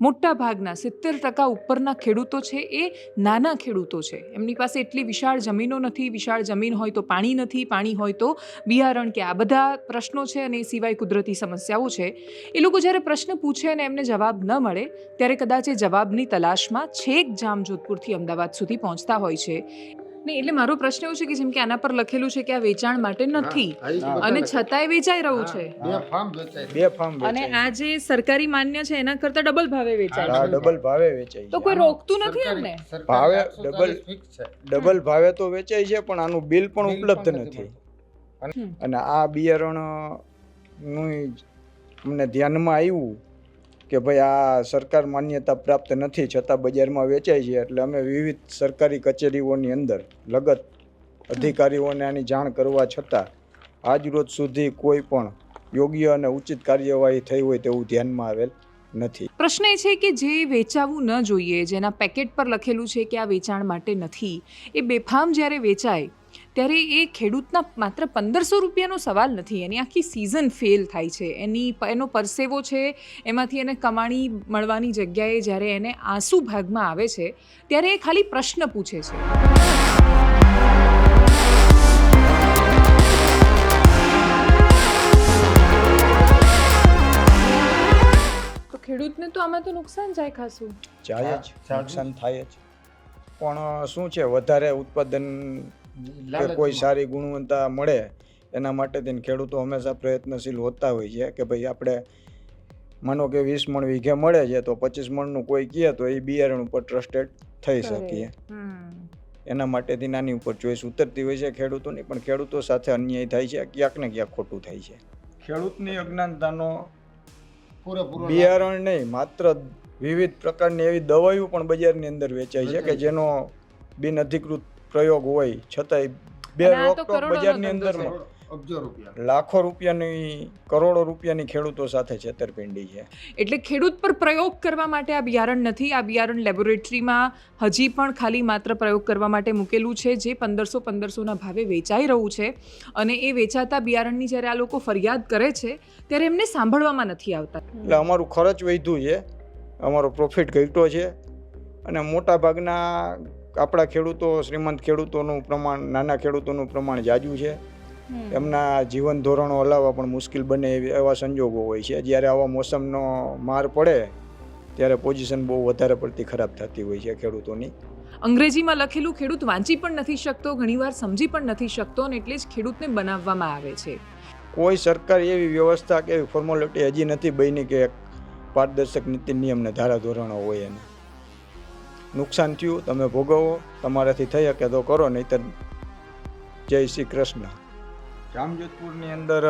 મોટા ભાગના સિત્તેર ટકા ઉપરના ખેડૂતો છે એ નાના ખેડૂતો છે. એમની પાસે એટલી વિશાળ જમીનો નથી, વિશાળ જમીન હોય તો પાણી નથી, પાણી હોય તો બિયારણ કે આ બધા પ્રશ્નો છે અને એ સિવાય કુદરતી સમસ્યાઓ છે. એ લોકો જ્યારે પ્રશ્ન પૂછે અને એમને જવાબ ન મળે, ત્યારે કદાચ એ જવાબની તલાશમાં છેક જામજોધપુરથી અમદાવાદ સુધી પહોંચતા હોય છે. ને એટલે મારો પ્રશ્ન એવું છે કે જેમ કે આના પર લખેલું છે કે આ વેચાણ માટે નથી અને છતાંય વેચાઈ રહ્યું છે. બે ફાર્મ વેચાય બે ફાર્મ અને આ જે સરકારી માન્ય છે એના કરતા ડબલ ભાવે વેચાય છે. ડબલ ભાવે વેચાય તો કોઈ રોકતું નથી એમને? ભાવે ડબલ double- ફિક્સ છે. ડબલ ભાવે તો વેચાય છે પણ આનું બિલ પણ ઉપલબ્ધ નથી અને આ બિયારણનું અમને ધ્યાનમાં આવ્યું કે ભાઈ આ સરકાર માન્યતા પ્રાપ્ત નથી, છતાં બજારમાં વેચાય છે, એટલે અમે વિવિધ સરકારી કચેરીઓની અંદર લગત અધિકારીઓને આની જાણ કરવા છતાં આજરોજ સુધી કોઈ પણ યોગ્ય અને ઉચિત કાર્યવાહી થઈ હોય તેવું ધ્યાનમાં આવેલ નથી. પ્રશ્ન એ છે કે જે વેચાવું ન જોઈએ, જેના પેકેટ પર લખેલું છે કે આ વેચાણ માટે નથી, એ બેફામ જ્યારે વેચાય ત્યારે એ ખેડૂતના માત્ર પંદરસો રૂપિયાનો સવાલ નથી. એની આખી સિઝન ફેલ થાય છે. એની એનો પરસેવો છે એમાંથી એને કમાણી મળવાની જગ્યાએ જ્યારે એને આંસુ ભાગમાં આવે છે ત્યારે એ ખાલી પ્રશ્ન પૂછે છે. ખેડૂતને તો આમાં તો નુકસાન જાય ખાસું. જાય જ. નુકસાન થાય જ. પણ શું છે વધારે ઉત્પાદન કે કોઈ સારી ગુણવત્તા મળે એના માટે તેને ખેડૂતો હંમેશા પ્રયત્નશીલ હોતા હોય છે કે ભાઈ આપણે માનો કે વીસ મણ વીઘે મળે છે તો પચીસ મણનું કોઈ કહે તો એ બિયારણ ઉપર ટ્રસ્ટેડ થઈ શકીએ. એના માટેથી નાની ઉપર ચોઈસ ઉતરતી હોય છે ખેડૂતોની પણ ખેડૂતો સાથે અન્યાય થાય છે ક્યાંક ને ક્યાંક ખોટું થાય છે. ખેડૂતની અજ્ઞાનતાનો પૂરેપૂરો બિયારણ નહીં માત્ર વિવિધ પ્રકારની એવી દવાઈઓ પણ બજારની અંદર વેચાય છે કે જેનો બિન અધિકૃત પ્રયોગ હોય છતાંય બે તો રોકટોક કરોડોનો બજારની અંદરમાં. અંદર અબજો રૂપિયા. લાખો રૂપિયાની કરોડો રૂપિયાની ખેડૂતો સાથે છેતરપિંડી છે. એટલે ખેડૂત પર પ્રયોગ કરવા માટે આ બિયારણ નથી આ બિયારણ લેબોરેટરીમાં હજી પણ ખાલી માત્ર પ્રયોગ કરવા માટે મૂકેલું છે જે પંદરસો પંદરસોના ભાવે વેચાઈ રહ્યું છે. અને એ વેચાતા બિયારણની જ્યારે આ લોકો ફરિયાદ કરે છે ત્યારે એમને સાંભળવામાં નથી આવતા. એટલે અમારું ખર્ચ વધ્યું છે અમારો પ્રોફિટ ઘટ્યો છે અને મોટા ભાગના આપણા ખેડૂતો શ્રીમંત ખેડૂતોનું પ્રમાણ નાના ખેડૂતોનું પ્રમાણ જાજુ છે. એમના જીવન ધોરણો હલાવવા પણ મુશ્કેલ બને એવી સંજોગો હોય છે. જ્યારે આવા મોસમનો માર પડે ત્યારે પોઝિશન બહુ વધારે પડતી ખરાબ થતી હોય છે ખેડૂતોની. અંગ્રેજીમાં લખેલું ખેડૂત વાંચી પણ નથી શકતો ઘણીવાર સમજી પણ નથી શકતો અને એટલે જ ખેડૂતને બનાવવામાં આવે છે. કોઈ સરકાર એવી વ્યવસ્થા કે એવી ફોર્મોલિટી હજી નથી બની કે પારદર્શક નીતિ નિયમ ને ધારા ધોરણો હોય એને. નુકસાન થયું, તમે ભોગવો, તમારાથી થઈ શકે તો કરો, નહીતર જય શ્રી કૃષ્ણ. જામજોધપુરની અંદર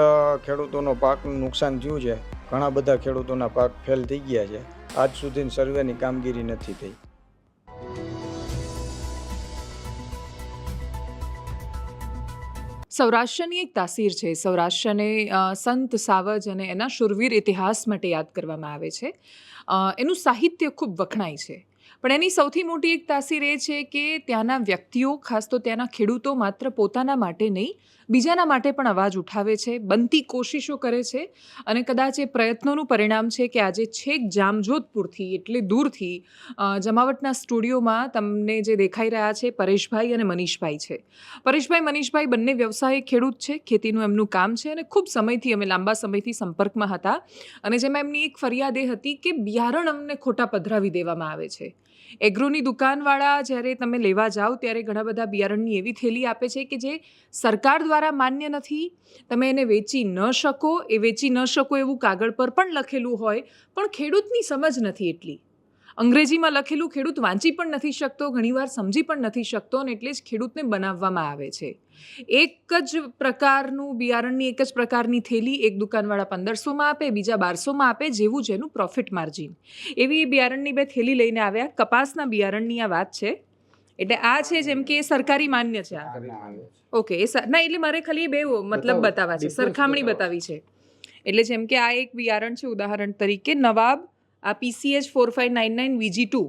ખેડૂતોનો પાકનું નુકસાન થયું છે. ઘણા બધા ખેડૂતોના પાક ફેલ થઈ ગયા છે. આજ સુધી સર્વેની કામગીરી નથી થઈ. સૌરાષ્ટ્રની એક તાસીર છે. સૌરાષ્ટ્રને સંત સાવજ અને એના શુરવીર ઇતિહાસ માટે યાદ કરવામાં આવે છે. એનું સાહિત્ય ખૂબ વખણાય છે. પણ એની સૌથી મોટી એક તાસીર એ છે કે ત્યાંના વ્યક્તિઓ, ખાસ તો ત્યાંના ખેડૂતો માત્ર પોતાના માટે નહીં, બીજાના માટે પણ અવાજ ઉઠાવે છે, બનતી કોશિશો કરે છે અને કદાચ એ પ્રયત્નોનું પરિણામ છે કે આજે છેક જામજોધપુરથી, એટલે દૂરથી જમાવટના સ્ટુડિયોમાં તમને જે દેખાઈ રહ્યા છે પરેશભાઈ અને મનીષભાઈ છે. પરેશભાઈ, મનીષભાઈ બંને વ્યવસાય ખેડૂત છે, ખેતીનું એમનું કામ છે અને ખૂબ સમયથી, અમે લાંબા સમયથી સંપર્કમાં હતા અને જેમાં એમની એક ફરિયાદ એ હતી કે બિયારણ અમને ખોટા પધરાવી દેવામાં આવે છે. એગ્રોની દુકાનવાળા જ્યારે તમે લેવા જાઓ ત્યારે ઘણા બધા બિયારણની એવી થેલી આપે છે કે જે સરકાર દ્વારા માન્ય નથી. તમે એને વેચી ન શકો, એ વેચી ન શકો એવું કાગળ પર પણ લખેલું હોય, પણ ખેડૂતની સમજ નથી એટલી. અંગ્રેજીમાં લખેલું ખેડૂત વાંચી પણ નથી શકતો ઘણીવાર સમજી પણ નથી શકતો અને એટલે જ ખેડૂતને બનાવવામાં આવે છે. એક જ પ્રકારનું બિયારણની એક જ પ્રકારની થેલી એક દુકાનવાળા પંદરસોમાં આપે બીજા બારસોમાં આપે જેવું જેનું પ્રોફિટ માર્જિન એવી બિયારણની બે થેલી લઈને આવ્યા. કપાસના બિયારણની આ વાત છે. એટલે આ છે જેમ કે એ સરકારી માન્ય છે આ. ઓકે એ ના એટલે મારે ખાલી બે મતલબ બતાવવા છે. સરખામણી બતાવી છે. એટલે જેમ કે આ એક બિયારણ છે ઉદાહરણ તરીકે નવાબ આ PCH four five nine nine VG two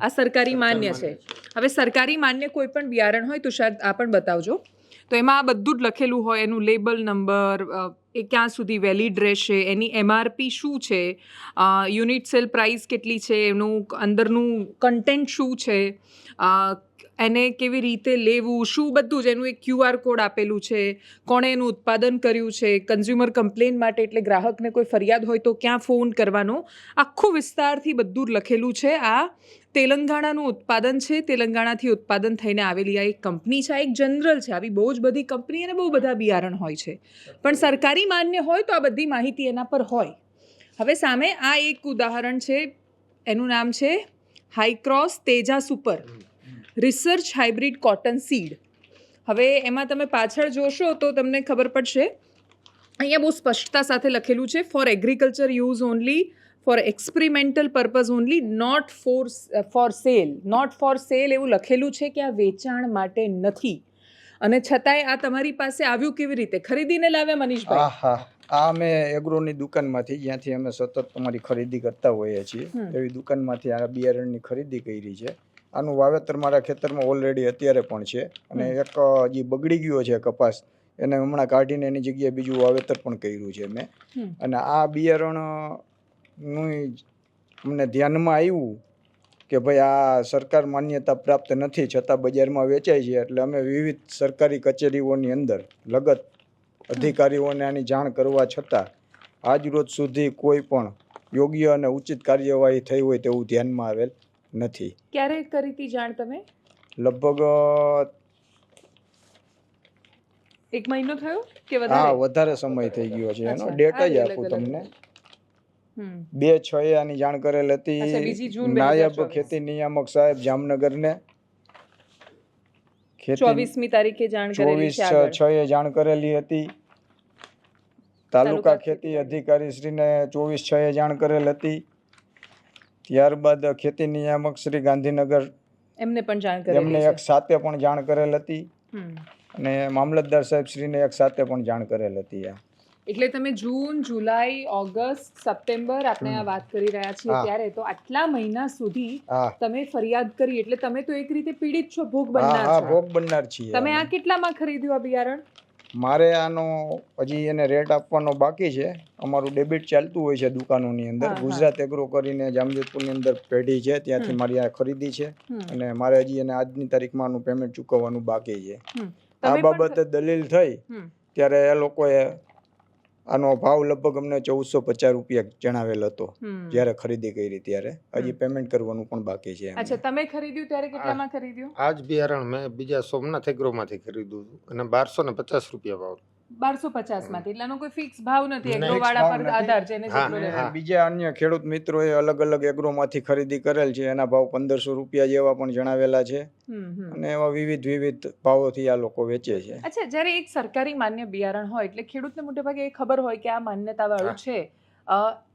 આ સરકારી માન્ય છે. હવે સરકારી માન્ય કોઈ પણ બિયારણ હોય તો શાયદ આ પણ બતાવજો. તો એમાં આ બધું જ લખેલું હોય એનું લેબલ નંબર એ ક્યાં સુધી વેલિડ રહેશે એની એમઆરપી શું છે યુનિટ સેલ પ્રાઇસ કેટલી છે એનું અંદરનું કન્ટેન્ટ શું છે એને કેવી રીતે લેવું, શું બધું જ, એનું એક ક્યુઆર કોડ આપેલું છે, કોણે એનું ઉત્પાદન કર્યું છે કન્ઝ્યુમર કમ્પ્લેન માટે એટલે ગ્રાહકને કોઈ ફરિયાદ હોય તો ક્યાં ફોન કરવાનો, આખું વિસ્તારથી બધું લખેલું છે. આ તેલંગાણાનું ઉત્પાદન છે, તેલંગાણાથી ઉત્પાદન થઈને આવેલી આ એક કંપની છે, આ એક જનરલ છે, આવી બહુ જ બધી કંપની અને બહુ બધા બિયારણ હોય છે. પણ સરકારી માન્ય હોય તો આ બધી માહિતી એના પર હોય. હવે સામે આ એક ઉદાહરણ છે, એનું નામ છે high cross Teja super research hybrid cotton seed. હવે એમાં તમે પાછળ જોશો તો તમને ખબર પડશે. અહીંયા બહુ સ્પષ્ટતા સાથે લખેલું છે for agriculture use only for experimental purpose only not for for sale not for sale એવું લખેલું છે કે આ વેચાણ માટે નથી. અને છતાંય આ તમારી પાસે આવ્યું કેવી રીતે? ખરીદીને લાવ્યા મનીષભાઈ? હા આ અમે એગ્રોની દુકાનમાંથી જ્યાંથી અમે સતત તમારી ખરીદી કરતા હોઈએ છીએ. એવી દુકાનમાંથી આ બિયારણની ખરીદી કરી છે. આનું વાવેતર મારા ખેતરમાં ઓલરેડી અત્યારે પણ છે. અને એક જે બગડી ગયો છે કપાસ એને હમણાં કાઢીને એની જગ્યાએ બીજું વાવેતર પણ કર્યું છે મેં. અને આ બિયારણનું અમને ધ્યાનમાં આવ્યું કે ભાઈ આ સરકાર માન્યતા પ્રાપ્ત નથી છતાં બજારમાં વેચાય છે. એટલે અમે વિવિધ સરકારી કચેરીઓની અંદર લગત અધિકારીઓને આની જાણ કરવા છતાં આજ રોજ સુધી કોઈ પણ યોગ્ય અને ઉચિત કાર્યવાહી થઈ હોય તેવું ધ્યાનમાં આવેલ નથી. ક્યારે કરી હતી જાણ તમે? લગભગ એક મહિનો થયો કે હા વધારે વધારે સમય થઈ ગયો છે. એનો ડેટ જ આપું તમને. બે છ આની જાણ કરેલ હતી. નાયબ ખેતી નિયામક સાહેબ જામનગર ને ચોવીસમી તારીખે જાણ કરેલી ચોવીસ છ એ જાણ કરેલી હતી. તાલુકા ખેતી ખેતી અધિકારી શ્રીને ચોવીસ છ એ જાણ કરેલ હતી. ત્યારબાદ ખેતી નિયામક શ્રી ગાંધીનગર એમને પણ જાણ એમને એક સાથે પણ જાણ કરેલ હતી. અને મામલતદાર સાહેબ શ્રીને એક સાથે પણ જાણ કરેલ હતી આ. એટલે તમે જૂન જુલાઈ ઓગસ્ટ સપ્ટેમ્બર આપણે આ વાત કરી રહ્યા છીએ ત્યારે તો આટલા મહિના સુધી તમે ફરિયાદ કરી એટલે તમે તો એક રીતે પીડિત છો ભોગ બનનાર છો. ભોગ બનનાર છીએ તમે આ. કેટલામાં ખરીદ્યું આ બિયારણ? મારે આનો હજી એને રેટ આપવાનો બાકી છે. અમારું ડેબિટ ચાલતું હોય છે દુકાનોની અંદર. ગુજરાત એગ્રો કરીને જામજોધપુરની અંદર પેઢી છે. ત્યાંથી મારી આ ખરીદી છે. અને મારે હજી એને આજની તારીખમાં આનું પેમેન્ટ ચૂકવવાનું બાકી છે. આ બાબતે દલીલ થઈ ત્યારે એ લોકોએ આનો ભાવ લગભગ અમને ચૌદસો પચાસ રૂપિયા જણાવેલ હતો. જ્યારે ખરીદી કરી ત્યારે. હજી પેમેન્ટ કરવાનું પણ બાકી છે અચ્છા તમે ખરીદ્યું ત્યારે કેટલામાં ખરીદ્યું? આજ જ બિયારણ મેં બીજા સોમનાથ એગ્રોમાંથી ખરીદ્યું હતું. અને બારસો ને પચાસ રૂપિયા ભાવ. બારસો પચાસમાંથી. એટલાનો કોઈ ફિક્સ ભાવ નથી. નહીં, એગ્રો વાળા પર આધાર છે એને જેટલો અને બીજા અન્ય ખેડૂત મિત્રોએ અલગ અલગ એગ્રોમાંથી ખરીદી કરેલ છે. એના ભાવ પંદરસો રૂપિયા જેવા પણ જણાવેલા છે. અને એવા વિવિધ વિવિધ ભાવોથી આ લોકો વેચે છે. અચ્છા જ્યારે એક સરકારી માન્ય બિયારણ હોય એટલે ખેડૂતને મોટે ભાગે એ ખબર હોય કે આ માન્યતાવાળું હા. છે.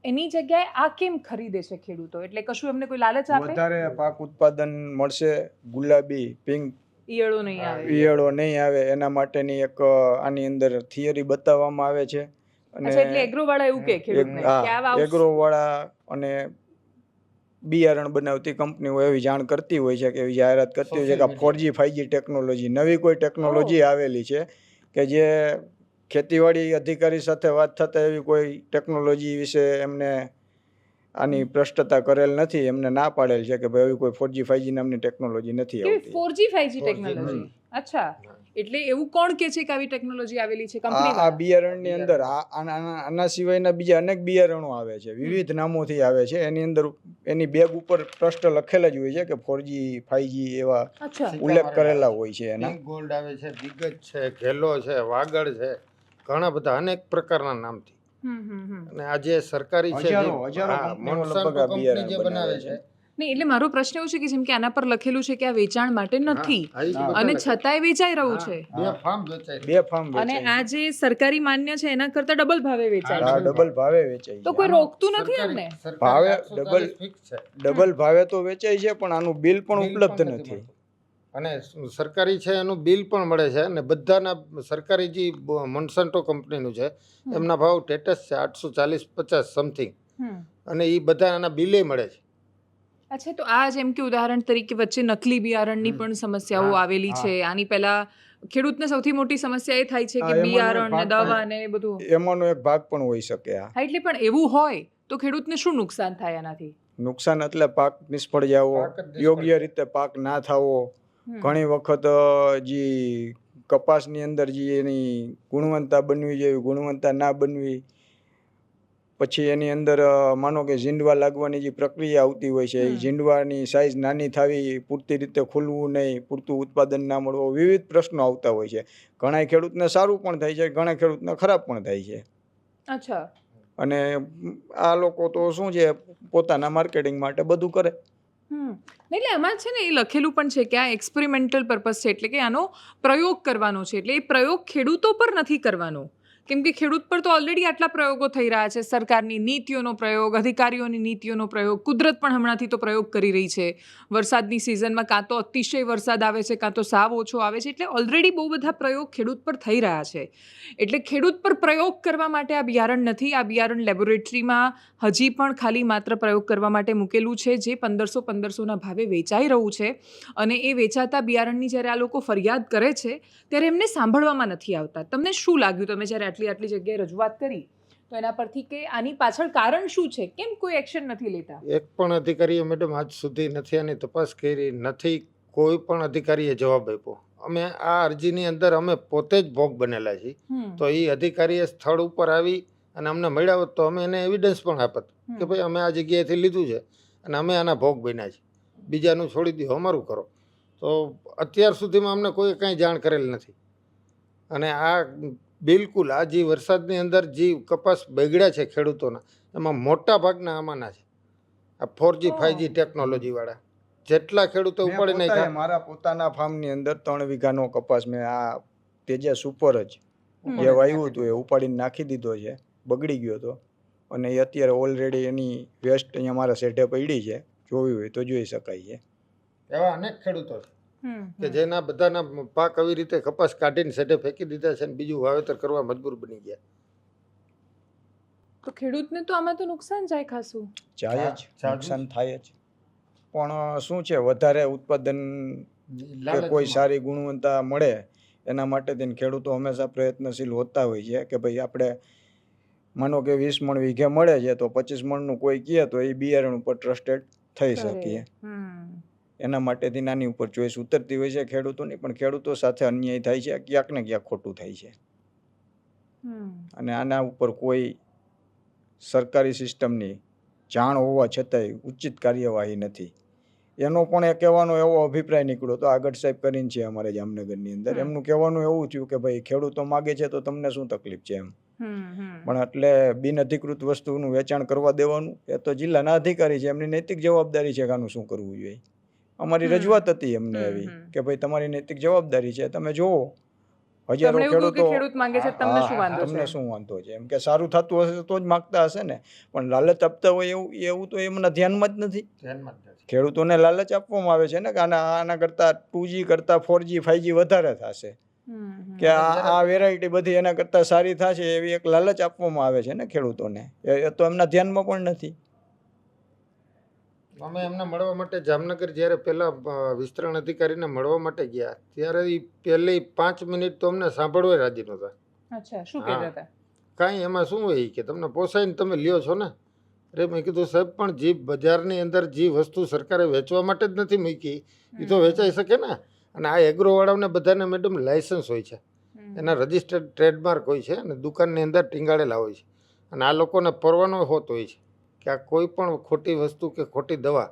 એની જગ્યાએ આ કેમ ખરીદે છે ખેડૂતો? એટલે કશું એમને કોઈ લાલચ આપે? વધારે પાક ઉત્પાદન મળશે ગુલાબી પિંક ઈયળો નહીં આવે. ઈયળો નહીં આવે. એના માટેની એક આની અંદર થિયરી બતાવવામાં આવે છે. અને એટલે એગ્રો વાળા એવું કે ખેડૂતને કે એગ્રો વાળા અને બિયારણ બનાવતી કંપનીઓ એવી જાણ કરતી હોય છે કે એવી જાહેરાત કરતી હોય છે કે ફોરજી ફોર જી ટેકનોલોજી નવી કોઈ ટેકનોલોજી આવેલી છે કે જે ખેતીવાડી અધિકારી સાથે વાત થતા એવી કોઈ ટેકનોલોજી વિશે એમને આની ભ્રષ્ટતા કરેલ નથી એમને ના પાડેલ છે કે ભાઈ કોઈ ફોર જી ફાઈવ જી નામની ટેકનોલોજી નથી આવતી. Four G five G technology અચ્છા. એટલે એવું કોણ કે છે કે આવી ટેકનોલોજી આવેલી છે? આ આ કંપની બિયારણની અંદર આના સિવાયના બીજા અનેક બિયારણો આવે છે. વિવિધ નામોથી આવે છે. એની અંદર એની બેગ ઉપર પ્રશ્ન લખેલા જ હોય છે કે ફોર જી ફાઈવ જી એવા ઉલ્લેખ કરેલા હોય છે એના. ગોલ્ડ આવે છે દિગ્ગજ છે ઘેલો છે વાગડ છે ઘણા બધા અનેક પ્રકારના નામથી. અને આ જે સરકારી છે હા, કંપની જે બનાવે નહીં એટલે મારો પ્રશ્ન એવું છે કે જેમ કે આના પર લખેલું છે કે આ વેચાણ માટે નથી હા, હા. અને છતાંય વેચાઈ રહ્યું છે. બે ફાર્મ વેચાય છે. બે ફાર્મ અને આ જે સરકારી માન્ય છે એના કરતા ડબલ ભાવે વેચાય છે. ડબલ ભાવે વેચાય તો કોઈ રોકતું નથી એમને? ભાવે ડબલ- ડબલ ભાવે તો વેચાય છે પણ આનું બિલ પણ ઉપલબ્ધ નથી. અને સરકારી છે એનું બિલ પણ મળે છે અને બધાના સરકારી જે મોન્સન્ટો કંપનીનું છે એમના ભાવ ટેટસ છે આઠસો ચાલીસ પચાસ સમથિંગ અને એ બધા એના બિલે મળે છે. અચ્છા તો આ જેમ કે ઉદાહરણ તરીકે વચ્ચે નકલી બિયારણની. પણ સમસ્યાઓ આવેલી છે. આની પહેલા ખેડૂતને સૌથી મોટી સમસ્યા એ થાય છે કે બિયારણ ને દવા ને બધું. એમાંનો એક ભાગ પણ હોઈ શકે આ. એટલે પણ એવું હોય તો ખેડૂતને શું નુકસાન થાય એનાથી નુકસાન એટલે પાક નિષ્ફળ જાવો યોગ્ય રીતે પાક ના થવો. ઘણી વખત જે કપાસની અંદર જે એની ગુણવત્તા બનવી જોઈએ ગુણવત્તા ના બનવી પછી એની અંદર માનો કે ઝીંડવા લાગવાની જે પ્રક્રિયા આવતી હોય છે એ ઝીંડવાની સાઇઝ નાની થવી પૂરતી રીતે ખુલવું નહીં પૂરતું ઉત્પાદન ના મળવું વિવિધ પ્રશ્નો આવતા હોય છે. ઘણા ખેડૂતને સારું પણ થાય છે ઘણા ખેડૂતને ખરાબ પણ થાય છે. અચ્છા. અને આ લોકો તો શું છે પોતાના માર્કેટિંગ માટે બધું કરે. એટલે એમાં છે ને એ લખેલું પણ છે કે આ એક્સપેરિમેન્ટલ પર્પઝ છે, એટલે કે આનો પ્રયોગ કરવાનો છે. એટલે એ પ્રયોગ ખેડૂતો પર નથી કરવાનો. કેમ કે ખેડૂત પર તો ઓલરેડી આટલા પ્રયોગો થઈ રહ્યા છે. સરકારની નીતિઓનો પ્રયોગ, અધિકારીઓની નીતિઓનો પ્રયોગ, કુદરત પણ હમણાંથી તો પ્રયોગ કરી રહી છે. વરસાદની સિઝનમાં કાં તો અતિશય વરસાદ આવે છે, કાં તો સાવ ઓછો આવે છે, એટલે ઓલરેડી બહુ બધા પ્રયોગ ખેડૂત પર થઈ રહ્યા છે. એટલે ખેડૂત પર પ્રયોગ કરવા માટે આ બિયારણ નથી, આ બિયારણ લેબોરેટરીમાં હજી પણ ખાલી માત્ર પ્રયોગ કરવા માટે મૂકેલું છે, જે પંદરસો પંદરસોના ભાવે વેચાઈ રહ્યું છે. અને એ વેચાતા બિયારણની જ્યારે આ લોકો ફરિયાદ કરે છે, ત્યારે એમને સાંભળવામાં નથી આવતા. તમને શું લાગ્યું? તમે જ્યારે આટલી આટલી જગ્યાએ રજૂઆત કરી તો એના પરથી કે આની પાછળ કારણ શું છે? કેમ કોઈ એક્શન નથી લેતા? એક પણ અધિકારીએ મેડમ આજ સુધી નથી આની તપાસ કરી નથી કોઈ પણ અધિકારીએ જવાબ આપ્યો. અમે આ અરજીની અંદર અમે પોતે જ ભોગ બનેલા છીએ. તો એ અધિકારીએ સ્થળ ઉપર આવી અને અમને મળ્યા હોત તો અમે એને એવિડન્સ પણ આપત કે ભાઈ અમે આ જગ્યાએથી લીધું છે અને અમે આના ભોગ બન્યા છીએ. બીજાનું છોડી દો અમારું કરો. તો અત્યાર સુધીમાં અમને કોઈ કાંઈ જાણ કરેલ નથી. અને આ બિલકુલ આ જે વરસાદની અંદર જે કપાસ બગડ્યા છે ખેડૂતોના એમાં મોટા ભાગના આમાંના છે. આ ફોરજી ઓહ. ફાઈવજી ટેકનોલોજીવાળા જેટલા ખેડૂતો ઉપાડી નાખ્યા મારા પોતાના ફાર્મની અંદર ત્રણ વીઘાનો કપાસ મેં આ તેજા સુપર જ. જે વાવ્યું હતું એ ઉપાડીને નાખી દીધો છે બગડી ગયો હતો. અને એ અત્યારે ઓલરેડી એની વેસ્ટ અહીંયા મારા સેઢે પડી છે જોવી હોય તો જોઈ શકાય છે. એવા અનેક ખેડૂતો છે. કે જેના બધાના પાક આવી રીતે કપાસ કાઢીને સેટે ફેંકી દીધા છે અને બીજું વાવેતર કરવા મજબૂર બની ગયા. તો ખેડૂતને તો આમાં તો નુકસાન જાય ખાસું. જાય જ નુકસાન થાય જ. પણ શું છે વધારે ઉત્પાદન કે કોઈ સારી ગુણવત્તા મળે એના માટે તેને ખેડૂતો હંમેશા પ્રયત્નશીલ હોતા હોય છે કે ભાઈ આપણે માનો કે વીસ મણ વીઘે મળે છે તો પચીસ મણનું કોઈ કહે તો એ બિયારણ ઉપર ટ્રસ્ટેડ થઈ શકીએ. હમ. એના માટેથી નાની ઉપર ચોઈસ ઉતરતી હોય છે ખેડૂતોની પણ ખેડૂતો સાથે અન્યાય થાય છે ક્યાંક ને ક્યાંક ખોટું થાય છે. અને આના ઉપર કોઈ સરકારી સિસ્ટમની જાણ હોવા છતાંય ઉચિત કાર્યવાહી નથી. એનો પણ એ કહેવાનો એવો અભિપ્રાય નીકળ્યો તો આગળ સાહેબ કરીને છે અમારે જામનગરની અંદર. એમનું કહેવાનું એવું થયું કે ભાઈ ખેડૂતો માગે છે તો તમને શું તકલીફ છે એમ. પણ એટલે બિનઅધિકૃત વસ્તુનું વેચાણ કરવા દેવાનું એ તો જિલ્લાના અધિકારી છે એમની નૈતિક જવાબદારી છે કે આનું શું કરવું જોઈએ. અમારી રજૂઆત હતી એમને એવી કે ભાઈ તમારી નૈતિક જવાબદારી છે તમે જોવો હજારો ખેડૂતો ખેડૂત માંગે છે તમને શું વાંધો છે? શું વાંધો છે? એમ કે સારું થતું હશે તો જ માગતા હશે ને. પણ લાલચ આપતા હોય એવું એવું તો એમના ધ્યાનમાં જ નથી. જ નથી. ખેડૂતોને લાલચ આપવામાં આવે છે ને કે આના આના કરતા ટુ જી કરતા ફોર જી ફાઈવ જી વધારે થશે. કે આ આ વેરાયટી બધી એના કરતા સારી થશે એવી એક લાલચ આપવામાં આવે છે ને ખેડૂતોને. એ તો એમના ધ્યાનમાં પણ નથી. અમે એમને મળવા માટે જામનગર જ્યારે પહેલાં વિસ્તરણ અધિકારીને મળવા માટે ગયા ત્યારે એ પહેલી પાંચ મિનિટ તો અમને સાંભળવા રાજી નહોતા. અચ્છા શું કહેતા હતા? કાંઈ એમાં શું હોય કે તમને પોસાઈને તમે લ્યો છો ને? અરે મેં કીધું સાહેબ પણ જે બજારની અંદર જે વસ્તુ સરકારે વેચવા માટે જ નથી મૂકી. એ તો વેચાઈ શકે ને? અને આ એગ્રોવાળાઓને બધાને મેડમ લાયસન્સ હોય છે. એના રજિસ્ટર્ડ ટ્રેડમાર્ક હોય છે અને દુકાનની અંદર ટીંગાડેલા હોય છે. અને આ લોકોને પરવાનો હોત હોય છે. કે આ કોઈ પણ ખોટી વસ્તુ કે ખોટી દવા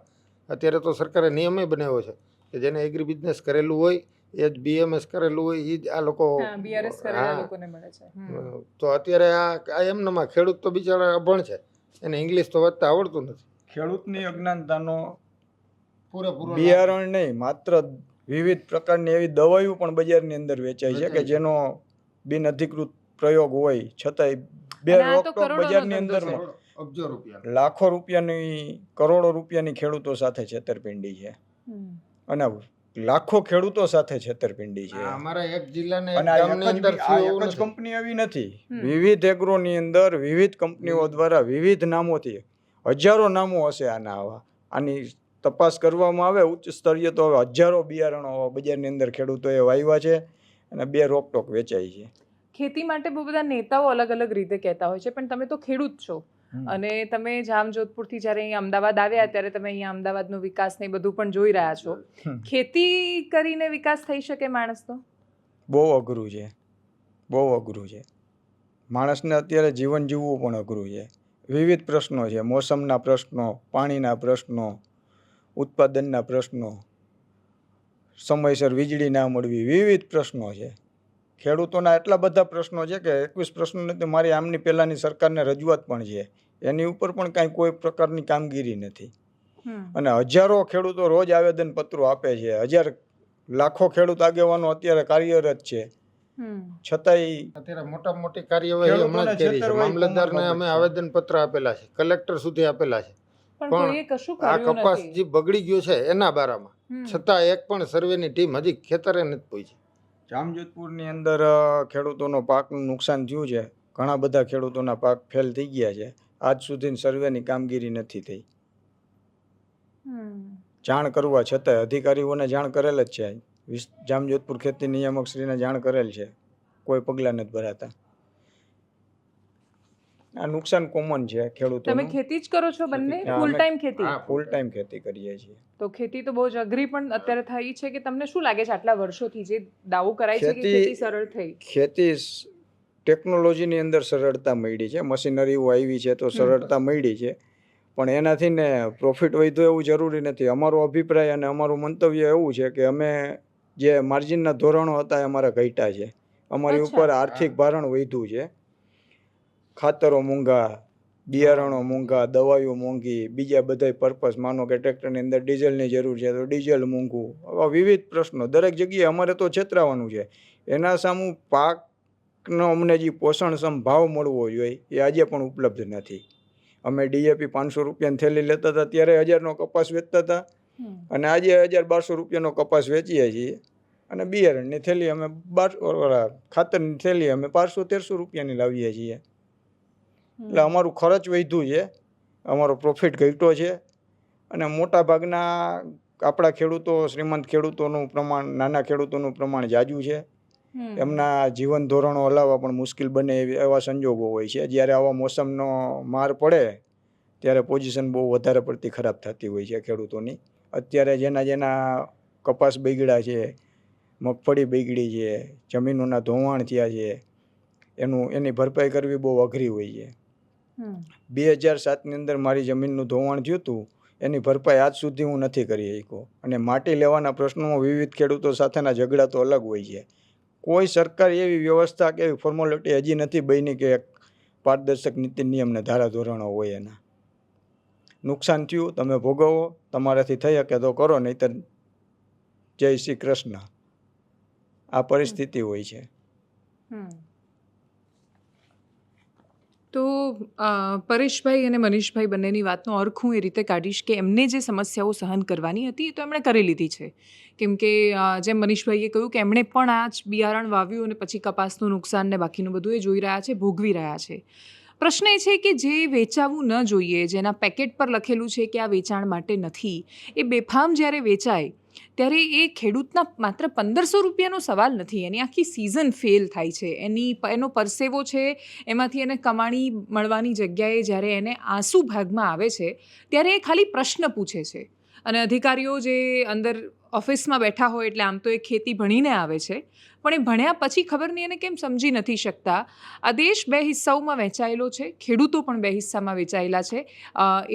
અત્યારે તો સરકારે નિયમે બનાવ્યો છે કે જેને એગ્રી બિઝનેસ કરેલું હોય એ જ બીએમએસ કરેલું હોય એ જ આ લોકો હા બીઆરએસ કરેલા હા. લોકોને મળે છે હમ. તો અત્યારે આ એમનામાં ખેડૂત તો બિચારા અભણ છે એને ઇંગ્લિશ તો વાંચતા આવડતું નથી ખેડૂતની અજ્ઞાનતાનો પૂરેપૂરો બિયારણ નહીં માત્ર વિવિધ પ્રકારની એવી દવાઓ પણ બજારની અંદર વેચાય છે કે જેનો બિન અધિકૃત પ્રયોગ હોય છતાંય બે રોકટોક બજારની અંદરમાં. અબજો રૂપિયા. લાખો રૂપિયાની કરોડો રૂપિયાની ખેડૂતો સાથે છેતરપિંડી છે. અને લાખો ખેડૂતો સાથે છેતરપિંડી છે. અમારા એક જિલ્લાને ગામની અંદર એક જ કંપની આવી નથી. વિવિધ એગ્રોની અંદર વિવિધ કંપનીઓ દ્વારા વિવિધ નામોથી હજારો નામો હશે આના આવા. આની તપાસ કરવામાં આવે ઉચ્ચ સ્તરીય તો હવે હજારો બિયારણો બજારની અંદર ખેડૂતોએ વાવ્યા છે અને બે રોકટોક વેચાય છે. ખેતી માટે બહુ બધા નેતાઓ અલગ અલગ રીતે કહેતા હોય છે પણ તમે તો ખેડૂત છો. અને તમે જામ જોધપુરથી જ્યારે અહીંયા અમદાવાદ આવ્યા ત્યારે તમે અહીંયા અમદાવાદનો વિકાસ ને બધું પણ જોઈ રહ્યા છો. ખેતી કરીને વિકાસ થઈ શકે માણસનો બહુ અઘરું છે. બહુ અઘરું છે. માણસને અત્યારે જીવન જીવવું પણ અઘરું છે. વિવિધ પ્રશ્નો છે. મોસમના પ્રશ્નો પાણીના પ્રશ્નો ઉત્પાદનના પ્રશ્નો સમયસર વીજળી ના મળવી વિવિધ પ્રશ્નો છે. ખેડૂતોના એટલા બધા પ્રશ્નો છે કે એકવીસ પ્રશ્નો નથી મારી આમની પહેલાંની સરકારને રજૂઆત પણ છે. એની ઉપર પણ કાંઈ કોઈ પ્રકારની કામગીરી નથી. અને હજારો ખેડૂતો રોજ આવેદનપત્રો આપે છે. હજાર લાખો ખેડૂત આગેવાનો અત્યારે કાર્યરત છે. છતાંય અત્યારે મોટા મોટી કાર્યવાહી હમણાં જ કરી છે. મામલતદારને અમે આવેદન પત્ર આપેલા છે. કલેક્ટર સુધી આપેલા છે. પણ આ કપાસ જે બગડી ગયો છે એના બારામાં. છતાં એક પણ સર્વેની ટીમ હજી ખેતરે નથી પહોંચી. જામજોધપુરની અંદર ખેડૂતોનો પાકનું નુકસાન થયું છે. ઘણા બધા ખેડૂતોના પાક ફેલ થઈ ગયા છે. આજ સુધી સર્વેની કામગીરી નથી થઈ. જાણ કરવા છતાંય અધિકારીઓને જાણ કરેલ જ છે. જામજોધપુર ખેતી નિયામક શ્રીને જાણ કરેલ છે. કોઈ પગલાં નથી ભરાતા. આ નુકસાન કોમન છે તમે ખેતી જ કરો છો બંને? ફૂલ ટાઈમ ખેતી? હા. ફૂલ ટાઈમ ખેતી કરીએ છીએ. તો ખેતી તો બહુ જ અઘરી પણ અત્યારે થઈ છે કે તમને શું લાગે છે આટલા વર્ષોથી જે દાવો કરાય છે કે ખેતી સરળ થઈ? ખેતી ટેકનોલોજીની અંદર સરળતા મળી છે. મશીનરીઓ આવી છે તો સરળતા મળી છે. પણ એનાથી ને પ્રોફિટ વધ્યો એવું જરૂરી નથી. અમારો અભિપ્રાય અને અમારું મંતવ્ય એવું છે કે અમે જે માર્જિનના ધોરણો હતા એ અમારા ઘટ્યા છે. અમારી ઉપર આર્થિક ભારણ વધ્યું છે. ખાતરો મોંઘા બિયારણો મોંઘા દવાઈઓ મોંઘી બીજા બધાય પર્પઝ માનો કે ટ્રેક્ટરની અંદર ડીઝલની જરૂર છે તો ડીઝલ મોંઘું આવા વિવિધ પ્રશ્નો. દરેક જગ્યાએ અમારે તો છેતરાવાનું છે. એના સામું પાકનો અમને જે પોષણક્ષમ ભાવ મળવો જોઈએ એ આજે પણ ઉપલબ્ધ નથી. અમે ડીએપી પાંચસો રૂપિયાની થેલી લેતા હતા ત્યારે હજારનો કપાસ વેચતા હતા. અને આજે હજાર બારસો રૂપિયાનો કપાસ વેચીએ છીએ. અને બિયારણની થેલી અમે બાર ખાતરની થેલી અમે બારસો તેરસો રૂપિયાની લાવીએ છીએ. એટલે અમારું ખર્ચ વધ્યું છે. અમારો પ્રોફિટ ઘટ્યો છે. અને મોટા ભાગના આપણા ખેડૂતો શ્રીમંત ખેડૂતોનું પ્રમાણ નાના ખેડૂતોનું પ્રમાણ જાજુ છે. એમના જીવન ધોરણો હલાવવા પણ મુશ્કેલ બને એવા સંજોગો હોય છે. જ્યારે આવા મોસમનો માર પડે ત્યારે પોઝિશન બહુ વધારે પડતી ખરાબ થતી હોય છે ખેડૂતોની. અત્યારે જેના જેના કપાસ બગડ્યા છે મગફળી બગડી છે જમીનોના ધોવાણ થયા છે એનું એની ભરપાઈ કરવી બહુ અઘરી હોય છે. બે હજાર સાતની અંદર મારી જમીનનું ધોવાણ થયું હતું એની ભરપાઈ આજ સુધી હું નથી કરી શક્યો. અને માટી લેવાના પ્રશ્નોમાં વિવિધ ખેડૂતો સાથેના ઝઘડા તો અલગ હોય છે. કોઈ સરકાર એવી વ્યવસ્થા કે એવી ફોર્મોલિટી હજી નથી બની કે એક પારદર્શક નીતિ નિયમને ધારા ધોરણો હોય એના. નુકસાન થયું તમે ભોગવો તમારાથી થઈ શકે તો કરો નહીંતર જય શ્રી કૃષ્ણ. આ પરિસ્થિતિ હોય છે. તો પરેશભાઈ અને મનીષભાઈ બંનેની વાતનો અર્થ હું એ રીતે કાઢીશ કે એમને જે સમસ્યાઓ સહન કરવાની હતી એ તો એમણે કરી લીધી છે. કેમ કે જેમ મનીષભાઈએ કહ્યું કે એમણે પણ આ જ બિયારણ વાવ્યું અને પછી કપાસનું નુકસાન ને બાકીનું બધું એ જોઈ રહ્યા છે, ભોગવી રહ્યા છે. પ્રશ્ન એ છે કે જે વેચાવું ન જોઈએ, જેના પેકેટ પર લખેલું છે કે આ વેચાણ માટે નથી, એ બેફામ જ્યારે વેચાય, ત્યારે એ ખેડૂતના માત્ર પંદરસો રૂપિયાનો સવાલ નથી, એની આખી સિઝન ફેલ થાય છે. એની એનો પરસેવો છે, એમાંથી એને કમાણી મળવાની જગ્યાએ જ્યારે એને આંસુ ભાગમાં આવે છે, ત્યારે એ ખાલી પ્રશ્ન પૂછે છે. અને અધિકારીઓ જે અંદર ઓફિસમાં બેઠા હોય, એટલે આમ તો એ ખેતી ભણીને આવે છે પણ એ ભણ્યા પછી ખબર નહીં એને કેમ સમજી નથી શકતા. આ દેશ બે હિસ્સાઓમાં વહેંચાયેલો છે, ખેડૂતો પણ બે હિસ્સામાં વેચાયેલા છે.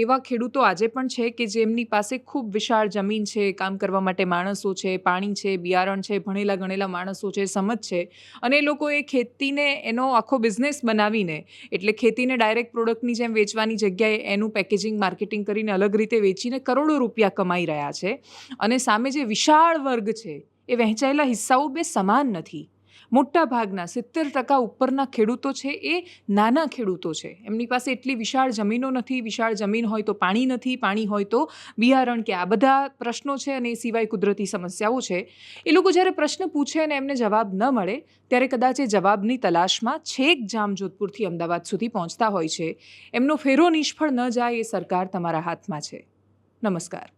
એવા ખેડૂતો આજે પણ છે કે જેમની પાસે ખૂબ વિશાળ જમીન છે, કામ કરવા માટે માણસો છે, પાણી છે, બિયારણ છે, ભણેલા ગણેલા માણસો છે, સમજ છે. અને એ લોકો એ ખેતીને એનો આખો બિઝનેસ બનાવીને, એટલે ખેતીને ડાયરેક્ટ પ્રોડક્ટની જેમ વેચવાની જગ્યાએ એનું પેકેજિંગ માર્કેટિંગ કરીને અલગ રીતે વેચીને કરોડો રૂપિયા કમાઈ રહ્યા છે. અને સામે જે વિશાળ વર્ગ છે એ વહેંચાયેલા હિસ્સાઓ બે સમાન નથી. મોટા ભાગના સિત્તેર ટકા ઉપરના ખેડૂતો છે એ નાના ખેડૂતો છે. એમની પાસે એટલી વિશાળ જમીનો નથી, વિશાળ જમીન હોય તો પાણી નથી, પાણી હોય તો બિયારણ કે આ બધા પ્રશ્નો છે અને એ સિવાય કુદરતી સમસ્યાઓ છે. એ લોકો જ્યારે પ્રશ્ન પૂછે અને એમને જવાબ ન મળે, ત્યારે કદાચ એ જવાબની તલાશમાં છેક જામજોધપુરથી અમદાવાદ સુધી પહોંચતા હોય છે. એમનો ફેરો નિષ્ફળ ન જાય એ સરકાર તમારા હાથમાં છે. નમસ્કાર.